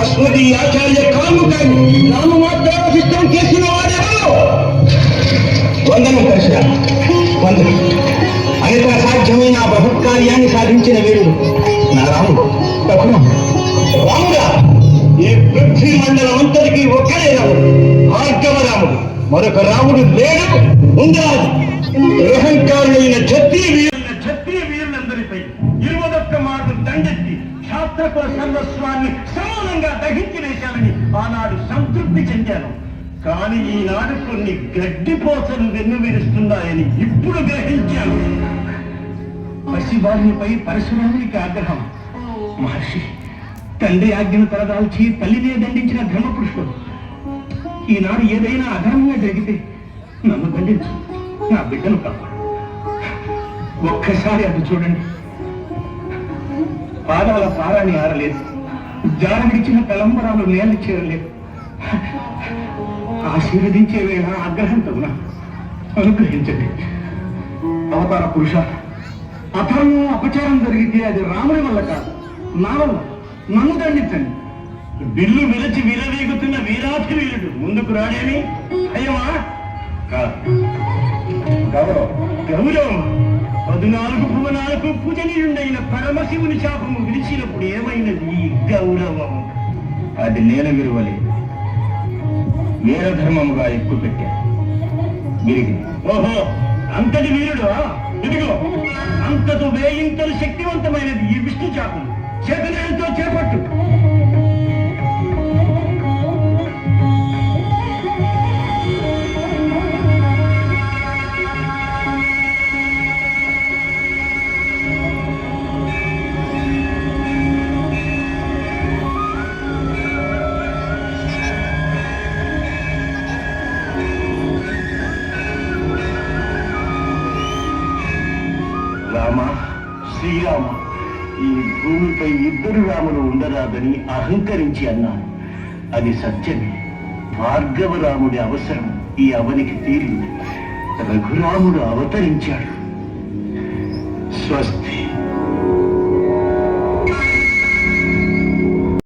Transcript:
అశ్వతి ఆచార్య కాముకని నామమాత్రాభిష్టం చేసిన వాడెవరు వందనం కృష్ణ. వందనం. అనిత సాధ్యమైన సాధించిన వీడు నా రాముడు. రాముడా ఈ పృథ్వీ మండలం అంతటికి ఒక్కడే రాముడు మరొక రాముడు లేడు ఉండరాదు నిరహంకారులైన క్షత్రియ వీరుల. క్షత్రియ వీరులందరిపై ఇరువదొక్క మాట దండెత్తి శాస్త్రకుల సర్వస్వాన్ని సమానంగా దహించి వేశానని ఆనాడు సంతృప్తి చెందాను. కానీ ఈనాడు కొన్ని గడ్డిపోసలు వెన్ను విరుస్తున్నాయని ఇప్పుడు గ్రహించాను. పసిబాలునిపై పరశురామునికి ఆగ్రహం. మహర్షి తండ్రి ఆజ్ఞను తలదాల్చి తల్లినే దండించిన ధర్మపురుషుడు ఈనాడు ఏదైనా అధర్మంగా జరిగితే నన్ను దండించు నా బిడ్డను కాపాడు. ఒక్కసారి అది చూడండి. పాదాల పారాన్ని ఆరలేదు. జార తలంబరాలు నేల చేరలేదు. ఆశీర్వదించే వేళ ఆగ్రహంతో ఉన్నా. అనుగ్రహించండి. అవతార పురుష అధర్మం అపచారం జరిగితే అది రాముడి వల్ల కాదు. నా వల్ల. నన్ను దండించండి. బిల్లు విరచి విరవీగుతున్న వీరాధి వీరుడు. ముందుకు రాడేమి? అయ్యమా? కాదు. గౌరవం గౌరవం పద్నాలుగు భువనాలకు పూజనీయుండైన పరమశివుని శాపము విడిచినప్పుడు ఏమైనది? గౌరవం. అది నేను విలువలేదు వీరధర్మముగా ఎక్కువ పెట్టాను విరిగి. ఓహో అంతటి వీరుడు? ఇదిగో అంతటి వేయింతలు శక్తివంతమైనది ఈ విష్ణు చాపం చేతనేతో చేపట్టు. రామ శ్రీరామ ఈ భూమిపై ఇద్దరు రాములు ఉండరాదని అహంకరించి అన్నాను అది సత్యమే. భార్గవ రాముడి అవసరం ఈ అవనికి తీరింది. రఘురాముడు అవతరించాడు. స్వస్తి.